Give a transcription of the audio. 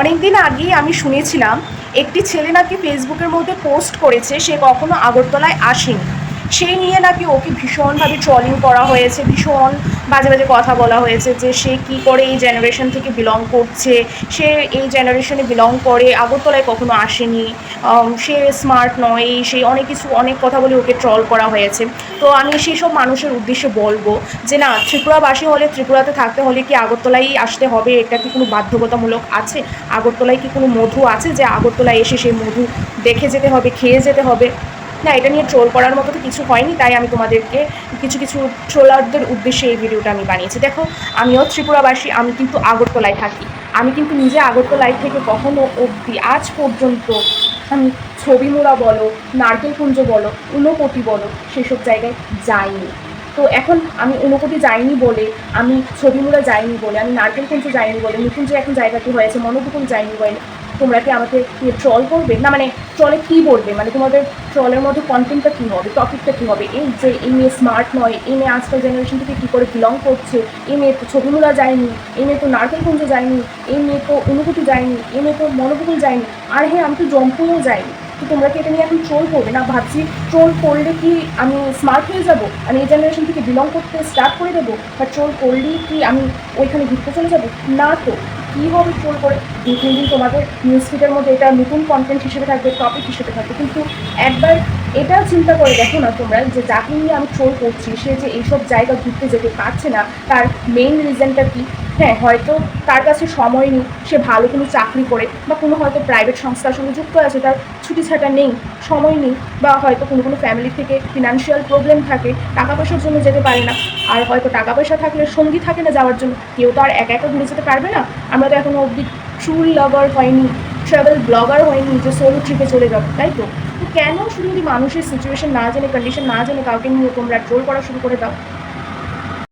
অনেক দিন আগেই আমি শুনেছিলাম, একটি ছেলে নাকি ফেসবুকের মধ্যে পোস্ট করেছে, সে কখনো আগরতলায় আসেনি। সেই নিয়ে নাকি ওকে ভীষণভাবে ট্রলিং করা হয়েছে, ভীষণ বাজে বাজে কথা বলা হয়েছে যে সে কি করে এই জেনারেশন থেকে বিলং করছে, সে এই জেনারেশনে বিলং করে, আগরতলায় কখনো আসেনি সে স্মার্ট নয় সেই অনেক কিছু, অনেক কথা বলে ওকে ট্রল করা হয়েছে। তো আমি সেই সব মানুষের উদ্দেশ্যে বলব যে না, ত্রিপুরাবাসী হলে ত্রিপুরাতে থাকতে হলে কি আগরতলায় আসতে হবে? এটা কি কোনো বাধ্যকতামূলক আছে? আগরতলায় কি কোনো মধু আছে? যে আগরতলায় এসে সেই মধু দেখে যেতে হবে, খেয়ে যেতে হবে। না, এটা নিয়ে ট্রোল করার মতো তো কিছু হয়নি, তাই আমি তোমাদেরকে কিছু কিছু ট্রোলারদের উদ্দেশ্যে এই ভিডিওটা আমি বানিয়েছি। দেখো, আমিও ত্রিপুরাবাসী, আমি কিন্তু আগরতলায় থাকি। আমি কিন্তু নিজে আগরতলায় থেকে কখনো অবধি আজ পর্যন্ত আমি ছবিমুড়া বলো নারকেলকুঞ্জ বলো ঊনকোটি বলো, সেসব জায়গায় যাইনি। তো এখন আমি ঊনকোটি যাইনি বলে, আমি ছবিমুড়া যাইনি বলে, আমি নারকেলকুঞ্জ যাইনি বলে নতুন যে এখন জায়গাটি হয়েছে মনোপুকুল যাইনি বলে তোমরা কি আমাকে ট্রল করবে? না মানে ট্রলে কী বলবে? মানে তোমাদের ট্রলের মধ্যে কন্টেন্টটা কী হবে? টপিকটা কী হবে? এই যে, এই মেয়ে স্মার্ট নয়, এই মেয়ে আজকাল জেনারেশন থেকে কী করে বিলং করছে? এই মেয়ে তো ছবিমুলা যায়নি, এই মেয়ে তো নারকেলকুঞ্জ যায়নি, এই মেয়ে তো অনুভূতি যায়নি, এই মেয়ে তো মনোপুকুল যায়নি। আর হ্যাঁ আমি তো জম্পুও যাইনি। তো তোমরা কি এটা নিয়ে এখন ট্রোল করবে? না, ভাবছি ট্রোল করলে কি আমি স্মার্ট হয়ে যাব? আমি এই জেনারেশন থেকে বিলং করতে স্টার্ট করে দেবো? বা ট্রোল করলেই কি আমি ওইখানে ঘুরতে চলে যাব? না তো। কী হবে ফোন করে দু তিন দিন তোমাদের নিউজ ফিডের মধ্যে এটা নতুন কন্টেন্ট হিসেবে থাকবে টপিক হিসেবে থাকবে, কিন্তু একবার এটা চিন্তা করে দেখো না তোমরা যে যাকে নিয়ে আমি ট্রোল করছি, সে যে এইসব জায়গা ঘুরতে যেতে পারছে না, তার মেইন রিজনটা কি? হ্যাঁ হয়তো তার কাছে সময় নেই, সে ভালো কোনো চাকরি করে বা কোনো হয়তো প্রাইভেট সংস্থার সঙ্গে যুক্ত আছে, তার ছুটি ছাটা নেই, সময় নেই বা হয়তো কোনো কোনো ফ্যামিলি থেকে ফিনান্সিয়াল প্রবলেম থাকে, টাকা পয়সার জন্য যেতে পারে না। আর হয়তো টাকা পয়সা থাকলে, সঙ্গী থাকে না যাওয়ার জন্য, কেউ তো আর একা একা ঘুরে যেতে পারবে না। আমরা তো এখনও অবধি ট্রুল লাভার হয়নি ট্রাভেল ব্লগার হয়নি, যে সোলো ট্রিপে চলে যাব, তাই তো? তো কেন শুধু যদি মানুষের সিচুয়েশন না জেনে কন্ডিশন না জেনে কাউকে নিয়ে তোমরা ট্রোল করা শুরু করে দাও?